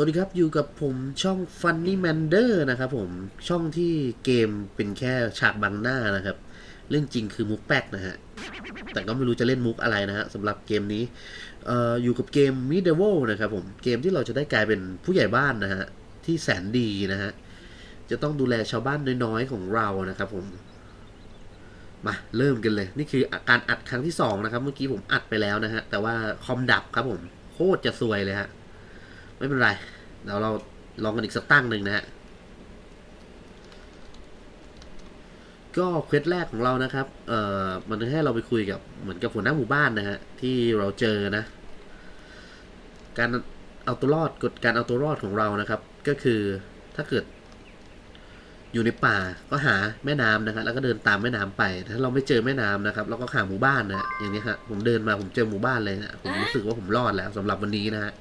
สวัสดีครับอยู่กับผมช่อง Funny Mander นะครับผมช่องที่เกมเป็นแค่ฉากบังหน้านะครับ เรื่องจริงคือมุกแป๊กนะฮะ แต่ก็ไม่รู้จะเล่นมุกอะไรนะฮะสำหรับเกมนี้เอ่ออยู่กับเกม Medieval นะครับผมเกมที่เราจะได้กลายเป็นผู้ใหญ่บ้านนะฮะ ที่แสนดีนะฮะ จะต้องดูแลชาวบ้านน้อยๆของเรานะครับผมมาเริ่มกันเลย นี่คือการอัดครั้งที่สองนะครับเมื่อกี้ผมอัดไปแล้วนะฮะแต่ว่าคอมดับครับผมโคตรจะซวยเลยฮะ ไม่เป็นไรเดี๋ยวเราลองกันอีกสักตั้งหนึ่งนะฮะก็เควสแรกของเรานะครับ เอ่อ มันให้เราไปคุยกับเหมือนกับหัวหน้าหมู่บ้านนะฮะที่เราเจอนะ การเอาตัวรอดกฎการเอาตัวรอดของเรานะครับ ก็คือถ้าเกิด อยู่ในป่าก็หาแม่น้ำนะครับ แล้วก็เดินตามแม่น้ำไป ถ้าเราไม่เจอแม่น้ำนะครับเราก็หาหมู่บ้านนะฮะอย่างนี้ฮะผมเดินมาผมเจอหมู่บ้านเลยนะผมรู้สึกว่าผมรอดแล้วสำหรับวันนี้นะฮะ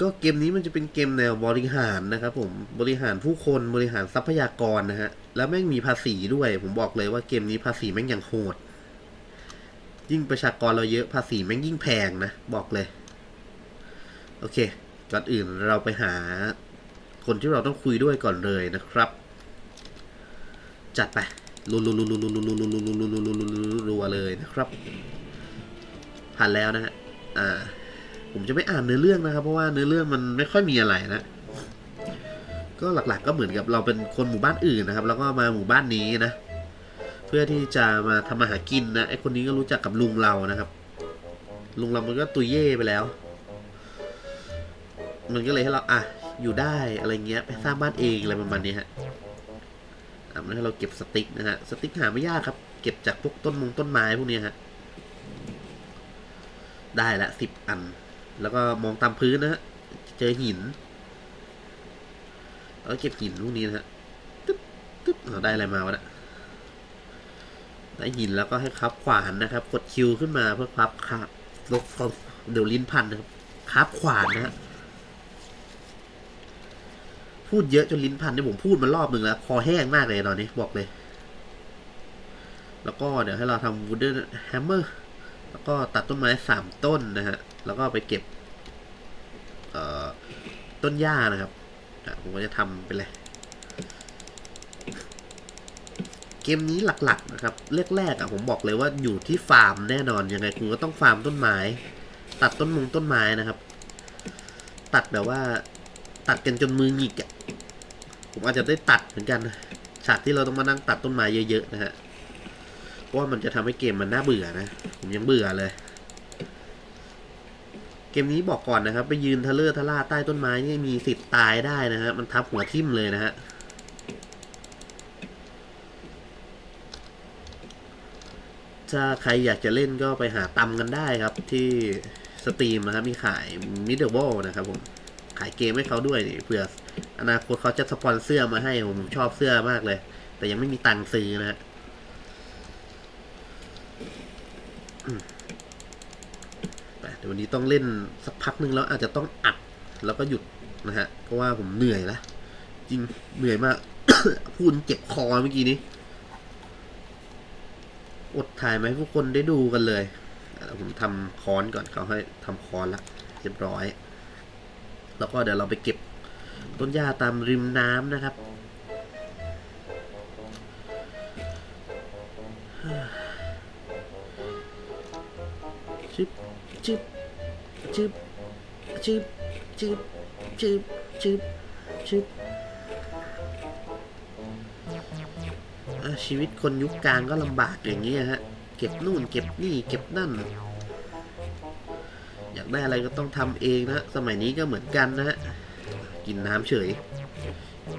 ก็เกมนี้มันจะเป็นเกมแนวบริหารนะครับผมบริหารผู้คนบริหารทรัพยากรนะฮะ แล้วแม่งมีภาษีด้วย ผมบอกเลยว่าเกมนี้ภาษีแม่งอย่างโหด ยิ่งประชากรเราเยอะภาษีแม่งยิ่งแพงนะ บอกเลย โอเคก่อนอื่นเราไปหาคนที่เราต้องคุยด้วยก่อนเลยนะครับ จัดไปรัวเลยนะครับผ่านแล้วนะฮะอ่า ผมจะไม่อ่านเนื้อเรื่องนะครับ เพราะว่าเนื้อเรื่องมันไม่ค่อยมีอะไรนะ ก็หลักๆก็เหมือนกับเราเป็นคนหมู่บ้านอื่นนะครับ แล้วก็มาหมู่บ้านนี้นะ เพื่อที่จะมาทำมาหากินนะไอคนนี้ก็รู้จักกับลุงเรานะครับ ลุงเรามันก็ตุยเย่ไปแล้ว มันก็เลยให้เราอะอยู่ได้อะไรเงี้ย ไปสร้างบ้านเองอะไรประมาณนี้ฮะอะมันให้เราเก็บสติ๊กนะฮะ สติ๊กหาไม่ยากครับ เก็บจากพวกต้นมงต้นไม้พวกนี้ฮะ ได้ละสิบอัน แล้วก็มองตามพื้นนะฮะ เจอหิน แล้วเก็บหินพวกนี้นะฮะ ตึ๊บตึ๊บเอาได้อะไรมาวะเนะได้หินแล้วก็ให้ครับขวานนะครับ กดคิวขึ้นมาเพื่อครับครับลบเดี๋ยวลิ้นพันนะครับครับขวานนะฮะ พูดเยอะจนลิ้นพันเนี่ยผมพูดมารอบหนึ่งแล้ว คอแห้งมากเลยตอนนี้บอกเลย แล้วก็เดี๋ยวให้เราทำ wooden hammer แแล้วก็ตัดต้นไม้สามต้นนะฮะ แล้วก็ไปเก็บเอ่อต้นหญ้านะครับผมก็จะทำไปเลย เกมนี้หลักๆนะครับ แรกๆอะผมบอกเลยว่าอยู่ที่ฟาร์มแน่นอน ยังไงคุณก็ต้องฟาร์มต้นไม้ ตัดต้นมงต้นไม้นะครับ ตัดแบบว่า ตัดกันจนมือหงิกอะผมอาจจะได้ตัดเหมือนกัน ฉากที่เราต้องมานั่งตัดต้นไม้เยอะๆนะฮะ ราะว่ามันจะทำให้เกมมันน่าเบื่อนะ ผมยังเบื่อเลย เกมนี้บอกก่อนนะครับ ไปยืนทะเลอร์ทะล่าใต้ต้นไม้นี่มีสิทธิ์ตายได้นะฮะ มันทับหัวทิ่มเลยนะฮะถ้าใครอยากจะเล่นก็ไปหาตำกันได้ครับ ที่สตรีมนะครับ มีขาย m i d d l e b a l l นะครับผมขายเกมให้เขาด้วยนี่เผื่ออนาคตเขาจะสปอนเสื้อมาให้ผมชอบเสื้อมากเลย แต่ยังไม่มีตังค์ซื้อนะฮะ แต่เดี๋ยววันนี้ต้องเล่นสักพักหนึ่งแล้วอาจจะต้องอัดแล้วก็หยุดนะฮะ เพราะว่าผมเหนื่อยละจริงเหนื่อยมาก พูดเจ็บคอเมื่อกี้นี้ อดถ่ายมาให้ผู้คนได้ดูกันเลยผมทำคอนก่อนเขาให้ทำคอนละเรียบร้อย แล้วก็เดี๋ยวเราไปเก็บต้นหญ้าตามริมน้ำนะครับชึบชึบ ชึบชึบชึบชึบชึบชึบชีวิตคนยุคกลางก็ลำบากอย่างนี้ฮะ เก็บนู่นเก็บนี่เก็บนั่น อยากได้อะไรก็ต้องทำเองนะ สมัยนี้ก็เหมือนกันนะฮะ กินน้ำเฉย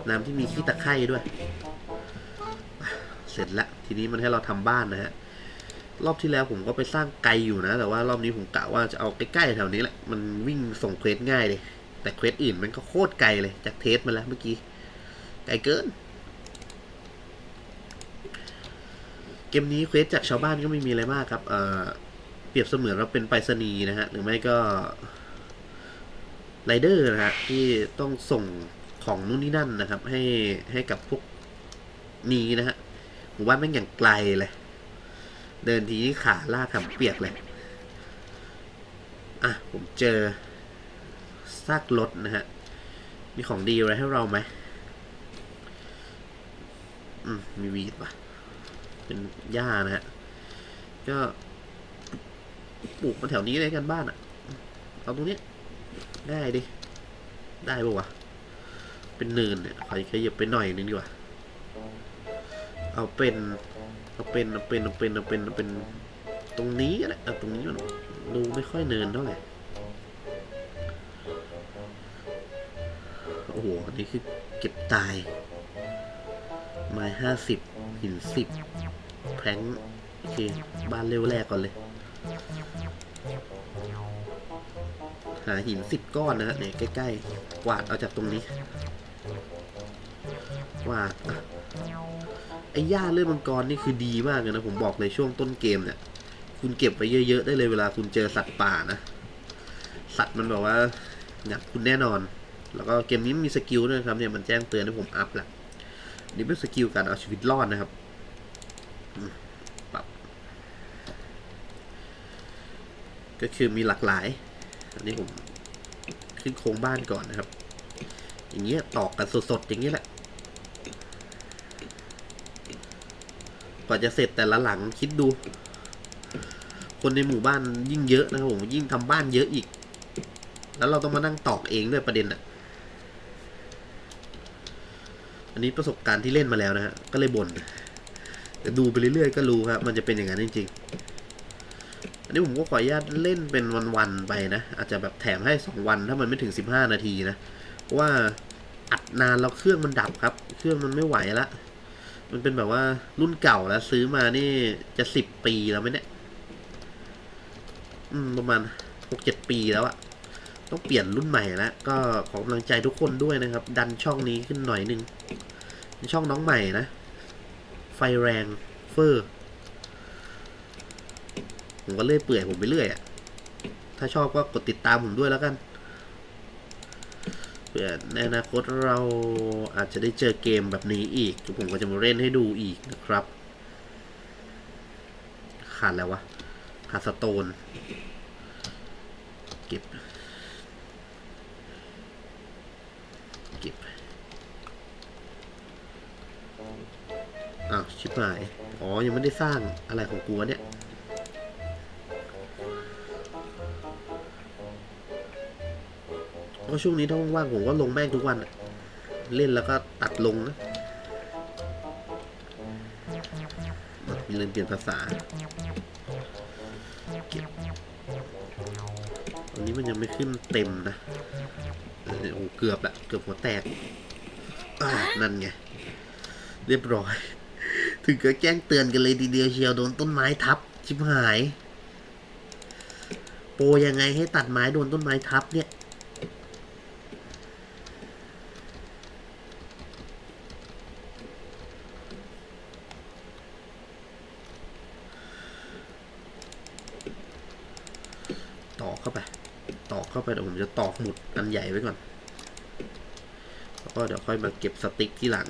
น้ำที่มีขี้ตะไคร่ด้วย เสร็จละ ทีนี้มันให้เราทำบ้านนะฮะ รอบที่แล้วผมก็ไปสร้างไกลอยู่นะ แต่ว่ารอบนี้ผมกะว่าจะเอาใกล้ๆแถวนี้แหละ มันวิ่งส่งเควสง่ายเลย แต่เควสอื่นมันก็โคตรไกลเลย จากเทสมาแล้วเมื่อกี้ ไกลเกิน เกมนี้เควสจากชาวบ้านก็ไม่มีอะไรมากครับ เอ่อ เปรียบเสมือนเราเป็นไปรษณีย์นะฮะ หรือไม่ก็ไรเดอร์นะฮะ ที่ต้องส่งของนู่นนี่นั่นนะครับ ให้ให้กับพวกนี้นะฮะหมู่บ้านแม่งอย่างไกลเลย เดินทีนี้ขาลากทำเปียกเลย อะ ผมเจอซากรถนะฮะ มีของดีอะไรให้เราไหมอืม มีวีดปะเป็นหญ้านะฮะ ก็ปลูกมาแถวนี้เลยกันบ้านอะ่ะเอาตรงนี้ได้ดิ ได้ปะวะ เป็นเนินเนี่ยขอขยับไปหน่อยนึงดีกว่า เอาเป็น เอาเป็นเอาเป็นเอาเป็นเอาเป็นเอาเป็นตรงนี้ก็ได้เอาตรงนี้มันดูไม่ค่อยเนินเท่าไหร่โอ้โหอันนี้คือเก็บตาย ไม้ห้าสิบหินสิบแพงก์โอเค บ้านเร็วแรกก่อนเลย หาหินสิบก้อนนะฮะเนี่ยใกล้ๆกวาดเอาจากตรงนี้กวาดอะ ไอ้หญ้าเลือดมังกรนี่คือดีมากเลยนะ ผมบอกเลยช่วงต้นเกมเนี่ย คุณเก็บไว้เยอะๆได้เลยเวลาคุณเจอสัตว์ป่านะ สัตว์มันบอกว่างับคุณแน่นอน แล้วก็เกมนี้มีสกิลด้วยนะครับเนี่ยมันแจ้งเตือนให้ผมอัพแหละนี่เป็นสกิลการเอาชีวิตรอดนะครับปรับก็คือมีหลากหลาย อันนี้ผมขึ้นโครงบ้านก่อนนะครับ อย่างเงี้ยตอกกันสดๆอย่างเงี้ยแหละ กว่าจะเสร็จแต่ละหลังคิดดู คนในหมู่บ้านยิ่งเยอะนะครับผมยิ่งทำบ้านเยอะอีก แล้วเราต้องมานั่งตอกเองด้วยประเด็นอะ อันนี้ประสบการณ์ที่เล่นมาแล้วนะฮะก็เลยบน่นแต่ดูไปเรื่อยๆก็รู้ครับมันจะเป็นอย่างนั้นจริงๆอันนี้ผมก็ขออนุญาตเล่นเป็นวันๆไปนะอาจจะแบบแถมให้สองวันถ้ามันไม่ถึงสิบห้านาทีนะเพราะว่าอัดนานแล้วเครื่องมันดับครับ เครื่องมันไม่ไหวละ มันเป็นแบบว่ารุ่นเก่าแล้ว ซื้อมานี่จะสิบปีแล้วไหมเนี่ย อืม ประมาณหกเจ็ดปีแล้วอะต้องเปลี่ยนรุ่นใหม่แล้ว ก็ขอกำลังใจทุกคนด้วยนะครับ ดันช่องนี้ขึ้นหน่อยนึงช่องน้องใหม่นะ ไฟแรงเฟอร์ผมก็เลื่อยเปื่อยผมไปเรื่อยอะถ้าชอบก็กดติดตามผมด้วยแล้วกัน ผื่อในอนาคตเราอาจจะได้เจอเกมแบบนี้อีกผมก็จะมาเล่นให้ดูอีกนะครับ ขาดแล้ววะ ขาดสโตน เก็บ เก็บ อ้าว ชิบหาย อ๋อ ยังไม่ได้สร้างอะไรของกูวเนี่ย ก็ช่วงนี้ถ้าว่างๆผมก็ลงแม่งทุกวันเล่นแล้วก็ตัดลงนะมีเรื่องเปลี่ยนภาษาเก็บอันนี้มันยังไม่ขึ้นเต็มนะเออโอ้เกือบละเกือบหัวแตกนั่นไง เรียบร้อย ถึงก็แจ้งเตือนกันเลยทีเดียวเชียวโดนต้นไม้ทับ ชิบหาย โปรยังไงให้ตัดไม้โดนต้นไม้ทับเนี่ย ตอกเข้าไป ตอกเข้า ไปเดี๋ยวผมจะตอกหมุดอันใหญ่ไว้ก่อน แล้วก็เดี๋ยวค่อยมาเก็บสติ๊กที่หลัง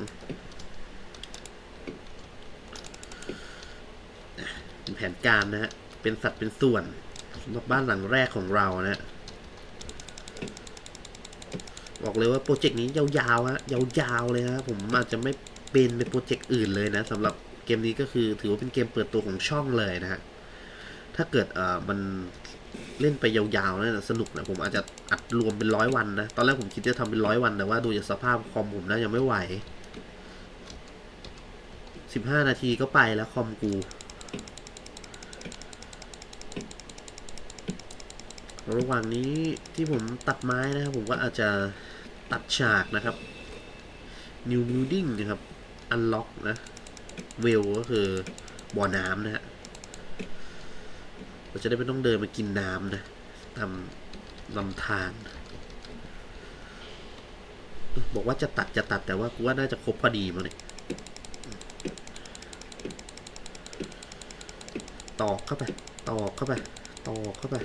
เป็นแผนการนะฮะ เป็นสัดเป็นส่วนสำหรับบ้านหลังแรกของเรานะฮะบอกเลยว่าโปรเจกต์นี้ยาวๆฮะ ยาวๆเลยฮะ ผมอาจจะไม่เป็นในโปรเจกต์อื่นเลยนะสำหรับเกมนี้ก็คือถือว่าเป็นเกมเปิดตัวของช่องเลยนะฮะ ถ้าเกิดเอ่อมัน เล่นไปยาวๆนะสนุกนะผมอาจจะอัดรวมเป็นร้อยวันนะ ตอนแรกผมคิดจะทำเป็นร้อยวันแต่ว่าดูจากสภาพคอมผมนะยังไม่ไหวสิบห้านาทีก็ไปแล้วคอมกูระหว่างนี้ที่ผมตัดไม้นะครับ ผมก็อาจจะตัดฉากนะครับ new building นะครับ unlock นะ well ก็คือบ่อน้ำนะฮะ เราจะได้ไม่ต้องเดินมากินน้ำนะตามลำธารบอกว่าจะตัดจะตัดแต่ว่ากูว่าน่าจะครบพอดีมั้งเนี่ยตอกเข้าไปตอกเข้าไปตอกเข้าไป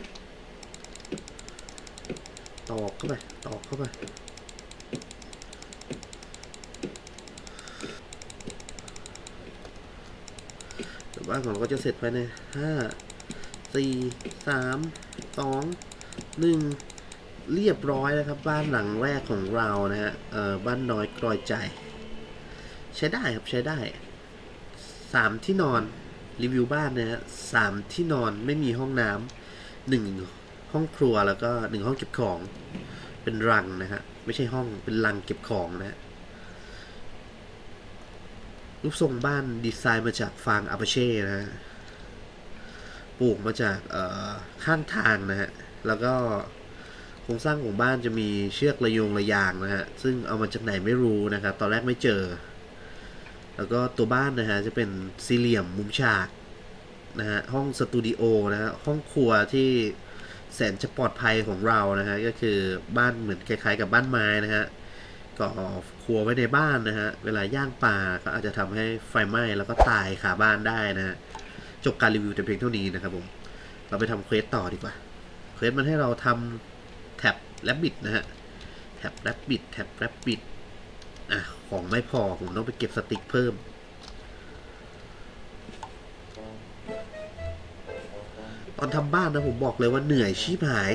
ตอกเข้าไปตอกเข้าไปแต่ว่าของเราก็จะเสร็จภายในห้า สี่สามสองหนึ่งเรียบร้อยนะครับ บ้านหลังแรกของเรานะฮะเออบ้านน้อยกรอยใจ ใช้ได้ครับใช้ได้สามที่นอนรีวิวบ้านนะฮะสามที่นอนไม่มีห้องน้ำหนึ่งห้องครัวแล้วก็หนึ่งห้องเก็บของ เป็นรังนะฮะไม่ใช่ห้องเป็นรังเก็บของนะฮะรูปทรงบ้านดีไซน์มาจากฟางอาปาเช่นะฮะ ปลูกมาจากข้างทางนะฮะ แล้วก็โครงสร้างของบ้านจะมีเชือกระโยงระยางนะฮะ ซึ่งเอามาจากไหนไม่รู้นะครับ ตอนแรกไม่เจอ แล้วก็ตัวบ้านนะฮะจะเป็นสี่เหลี่ยมมุมฉากนะฮะ ห้องสตูดิโอนะฮะ ห้องครัวที่แสนจะปลอดภัยของเรานะฮะ ก็คือบ้านเหมือนคล้ายๆ กับบ้านไม้นะฮะก็ครัวไว้ในบ้านนะฮะ เวลาย่างปลาก็อาจจะทำให้ไฟไหม้แล้วก็ตายขาบ้านได้นะฮะ จบการรีวิวแต่เพียงเท่านี้นะครับผม เราไปทำเควสต่อดีกว่า เควสมันให้เราทำแท็บแรบบิทนะฮะ แท็บแรบบิทแท็บแรบบิทอะ ของไม่พอ ผมต้องไปเก็บสติ๊กเพิ่ม ตอนทำบ้านนะผมบอกเลยว่าเหนื่อยชีพหาย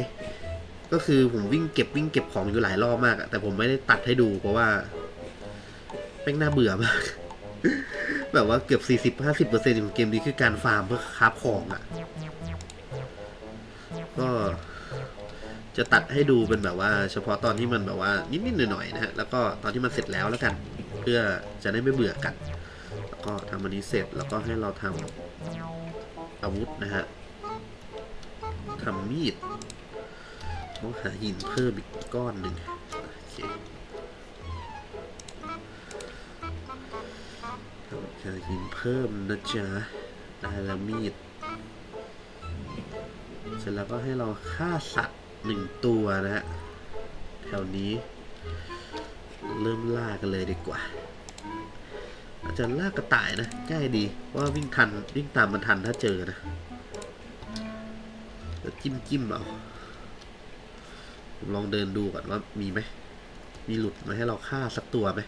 ก็คือผมวิ่งเก็บวิ่งเก็บของอยู่หลายรอบมาก แต่ผมไม่ได้ตัดให้ดูเพราะว่าแม่งน่าเบื่อมาก แบบว่าเกือบสี่สิบห้าสิบเปอร์เซ็นต์ของเกมนี้คือการฟาร์มเพื่อคราฟของอะ ก็จะตัดให้ดูเป็นแบบว่า เฉพาะตอนที่มันแบบว่านิดๆหน่อยๆนะฮะ แล้วก็ตอนที่มันเสร็จแล้วแล้วกัน เพื่อจะได้ไม่เบื่อกัน แล้วก็ทำอันนี้เสร็จแล้วก็ให้เราทำอาวุธนะฮะทำมีดต้องหาหินเพิ่มอีกก้อนหนึ่งโอเค หาหินเพิ่มนะจ๊ะได้แล้วมีด เสร็จแล้วก็ให้เราฆ่าสัตว์หนึ่งตัวนะฮะ แถวนี้ เริ่มล่ากันเลยดีกว่า อาจจะล่ากระต่ายนะง่ายดีว่าวิ่งทันวิ่งตามมันทันถ้าเจอนะแล้วจิ้มจิ้มเอาลองเดินดูก่อนว่ามีไหม มีหลุดมาให้เราฆ่าสักตัวไหม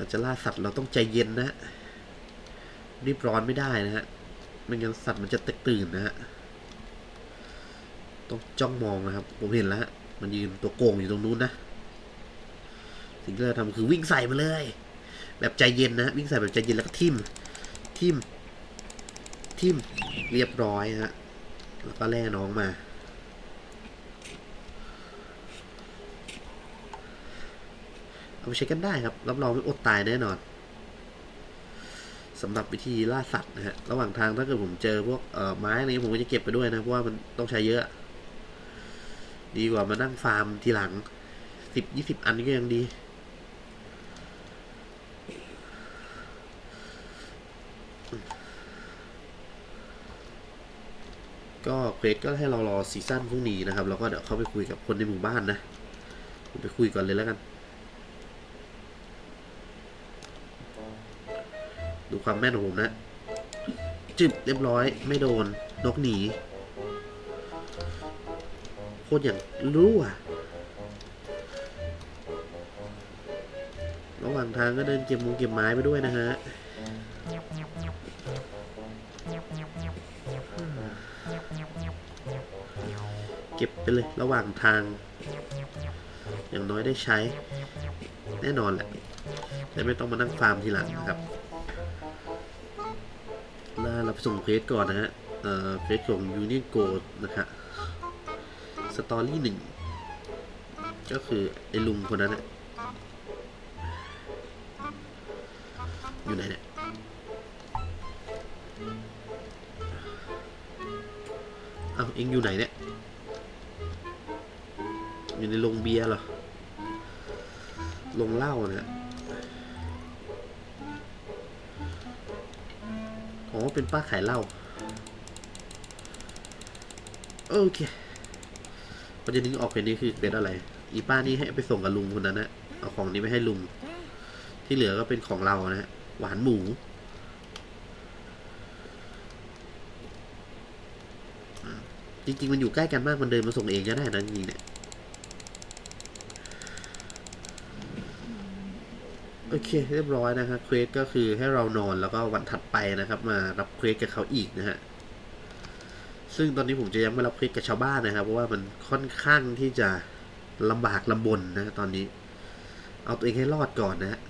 เราจะล่าสัตว์เราต้องใจเย็นนะ รีบร้อนไม่ได้นะฮะ ไม่งั้นสัตว์มันจะตกตื่นนะฮะ ต้องจ้องมองนะครับ ผมเห็นแล้วฮะมันยืนตัวโกงอยู่ตรงนู้นนะ สิ่งที่เราทำคือวิ่งใส่มาเลย แบบใจเย็นนะ วิ่งใส่แบบใจเย็นแล้วก็ทิมทิมทิมเรียบร้อยฮะ แล้วก็แล่น้องมา เอาไปใช้กันได้ครับ รับรองไม่อดตายแน่นอนสำหรับวิธีล่าสัตว์นะฮะ ระหว่างทางถ้าเกิดผมเจอพวกเอ่อไม้อะไรผมก็จะเก็บไปด้วยนะ เพราะว่ามันต้องใช้เยอะ ดีกว่ามานั่งฟาร์มทีหลังสิบยี่สิบอันก็ยังดี ก็เควสก็ให้เรารอซีซั่นพรุ่งนี้นะครับ แล้วก็เดี๋ยวเข้าไปคุยกับคนในหมู่บ้านนะผมไปคุยก่อนเลยแล้วกัน ดูความแม่นของผมนะ จึบเรียบร้อย ไม่โดน นกหนี โคตรอย่างรั่วระหว่างทางก็เดินเก็บมุงเก็บไม้ไปด้วยนะฮะเก็บไปเลยระหว่างทาง อย่างน้อยได้ใช้ แน่นอนแหละแต่ไม่ต้องมานั่งฟาร์มทีหลังนะครับ ส่งเควสก่อนนะฮะเอ่อเควสของ Union Go นะครับสตอรี่หนึ่งก็คือไอ้ลุงคนนั้นนะอยู่ไหนเนี่ยเอ้าเอ็งอยู่ไหนเนี่ยอยู่ในโรงเบียร์เหรอโรงเหล้านะ อ๋อ เป็นป้าขายเหล้าโอเคประเด็นนี้ออกเป็นนี้คือเป็นอะไร อีป้านี่ให้ไปส่งกับลุงคนนั้นนะเอาของนี้ไปให้ลุง ที่เหลือก็เป็นของเรานะฮะหวานหมูจริงๆ มันอยู่ใกล้กันมากมันเดินมาส่งเองก็ได้นะจริงๆเนี่ย โอเคเรียบร้อยนะครับเควสก็คือให้เรานอนแล้วก็วันถัดไปนะครับ มารับเควสกับเขาอีกนะฮะซึ่งตอนนี้ผมจะยังไม่รับเควสกับชาวบ้านนะครับ เพราะว่ามันค่อนข้างที่จะลำบากลำบนนะตอนนี้ เอาตัวเองให้รอดก่อนนะฮะ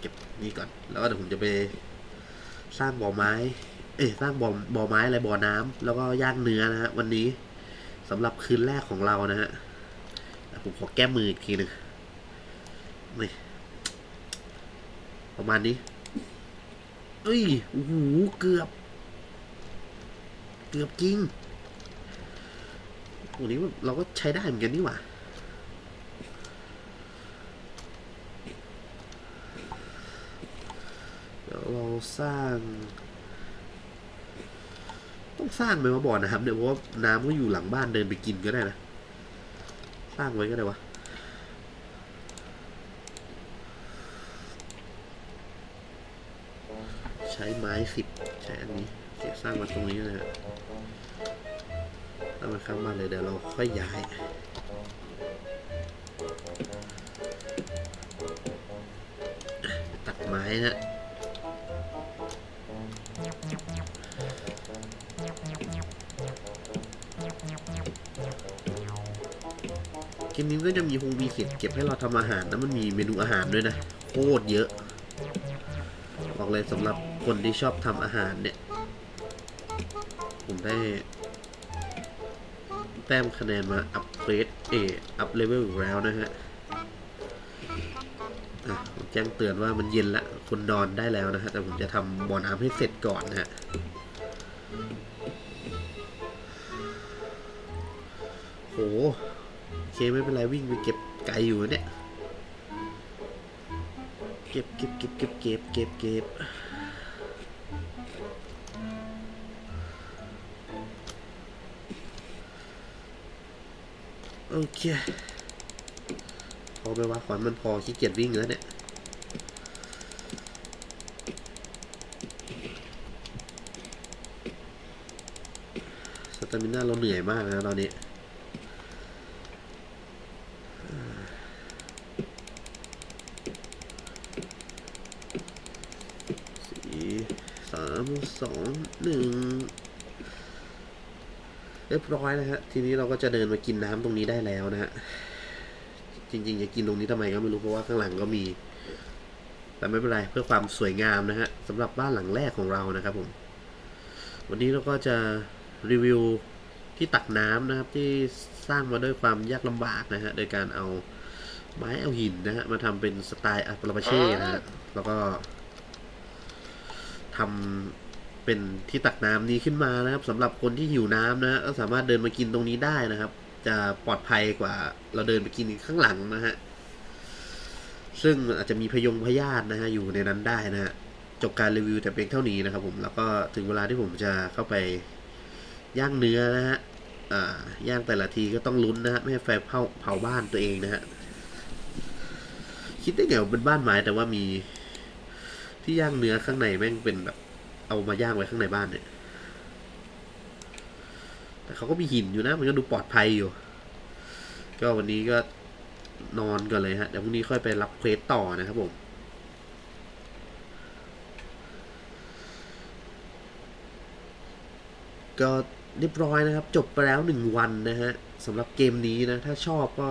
เก็บนี่ก่อน แล้วก็เดี๋ยวผมจะไปสร้างบ่อไม้ เอ้สร้างบ่อบ่อไม้อะไรบ่อน้ำแล้วก็ย่างเนื้อนะฮะวันนี้สำหรับคืนแรกของเรานะฮะผมขอแก้มืออีกทีหนึ่ง ประมาณนี้ เอ้ย โอ้โห เกือบ เกือบจริงโอ้นี้เราก็ใช้ได้เหมือนกันนี่หว่าเดี๋ยวเราสร้าง ต้องสร้างไหมว่าบ่อนะครับเนี่ยเพราะว่าน้ำก็อยู่หลังบ้านเดินไปกินก็ได้นะ สร้างไว้ก็ได้วะ ใช้ไม้ สิบใช้อันนี้โอเคสร้างมาตรงนี้นะฮะสร้างมาข้างบ้านเลยเดี๋ยวเราค่อยย้ายตัดไม้นะเกมนี้ก็จะมีคงมีเขียนเก็บให้เราทำอาหารนะมันมีเมนูอาหารด้วยนะ โคตรเยอะ บอกเลยสำหรับ คนที่ชอบทำอาหารเนี่ย ผมได้ แต้มคะแนนมาอัพเกรดเออัพเลเวลอีกแล้วนะฮะแจ้งเตือนว่ามันเย็นละคนนอนได้แล้วนะฮะแต่ผมจะทำบ่อน้ำให้เสร็จก่อนนะฮะโหโอเคไม่เป็นไรวิ่งไปเก็บไก่อยู่เนี่ย เก็บเก็บเก็บเก็บเก็บเก็บเก็บ โอเค พอไปว่าขอนมันพอขี้เกียจวิ่งแล้วเนี่ยสตามิน่าเราเหนื่อยมากนะตอนนี้สี่สามสองหนึ่ง เรียบร้อยนะฮะ ทีนี้เราก็จะเดินมากินน้ำตรงนี้ได้แล้วนะฮะ จริงๆจะกินตรงนี้ทำไมก็ไม่รู้เพราะว่าข้างหลังก็มี แต่ไม่เป็นไรเพื่อความสวยงามนะฮะสำหรับบ้านหลังแรกของเรานะครับผม วันนี้เราก็จะรีวิวที่ตักน้ำนะครับ ที่สร้างมาด้วยความยากลำบากนะฮะ โดยการเอาไม้เอาหินนะฮะมาทำเป็นสไตล์อัปราปาเช่นะฮะ แล้วก็ทำ เป็นที่ตักน้ำนี้ขึ้นมานะครับสำหรับคนที่หิวน้ำนะก็สามารถเดินมากินตรงนี้ได้นะครับ จะปลอดภัยกว่าเราเดินไปกินข้างหลังนะฮะซึ่งอาจจะมีพยงพยาธินะฮะอยู่ในนั้นได้นะฮะจบการรีวิวแต่เพียงเท่านี้นะครับ ผมแล้วก็ถึงเวลาที่ผมจะเข้าไปย่างเนื้อนะฮะย่างแต่ละทีก็ต้องลุ้นนะฮะไม่ให้ไฟเผาเผาบ้านตัวเองนะฮะคิดได้ไงว่าเป็นบ้านไม้แต่ว่ามีที่ย่างเนื้อข้างในแม่งเป็นแบบ เอามาย่างไว้ข้างในบ้านเนี่ยแต่เขาก็มีหินอยู่นะ มันก็ดูปลอดภัยอยู่ ก็วันนี้ก็นอนก่อนเลยฮะ เดี๋ยวพรุ่งนี้ค่อยไปรับเควสต่อนะครับผม ก็เรียบร้อยนะครับ จบไปแล้วหนึ่งวันนะฮะสำหรับเกมนี้นะ ถ้าชอบก็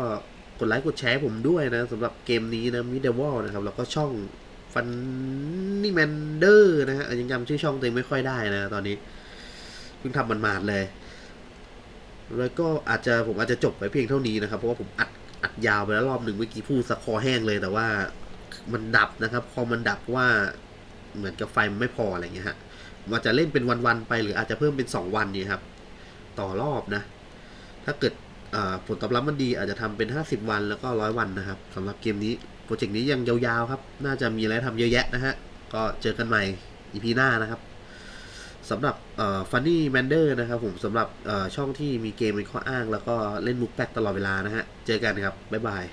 กดไลค์กดแชร์ผมด้วยนะสำหรับเกมนี้นะมิเดวอลนะครับ แล้วก็ช่อง ฟันนี่แมนเดอร์นะฮะยังจำชื่อช่องตัวเองไม่ค่อยได้นะ ตอนนี้เพิ่งทำมันมาดๆเลย แล้วก็อาจจะผมอาจจะจบไปเพียงเท่านี้นะครับ เพราะว่าผมอัดอัดยาวไปแล้วรอบหนึ่งเมื่อกี้พูดสะคอแห้งเลยแต่ว่ามันดับนะครับพอมันดับว่าเหมือนกับไฟมันไม่พออะไรเงี้ยฮะว่าจะเล่นเป็นวันๆไปหรืออาจจะเพิ่มเป็นสองวันนี่ครับ ต่อรอบนะ ถ้าเกิดผลตอบรับมันดีอาจจะทำเป็น 50 วันแล้วก็ร้อยวันนะครับสำหรับเกมนี้ รเจกต์นี้ยังยาวๆครับ น่าจะมีอะไรทำเยอะแยะนะฮะ ก็เจอกันใหม่อีพีหน้านะครับสำหรับฟันนี่แมนเดอร์นะครับผมสำหรับเอ่อช่องที่มีเกมเป็นข้ออ้าง แล้วก็เล่นมุกแป๊กตลอดเวลานะฮะ เจอกันครับ บ๊ายบาย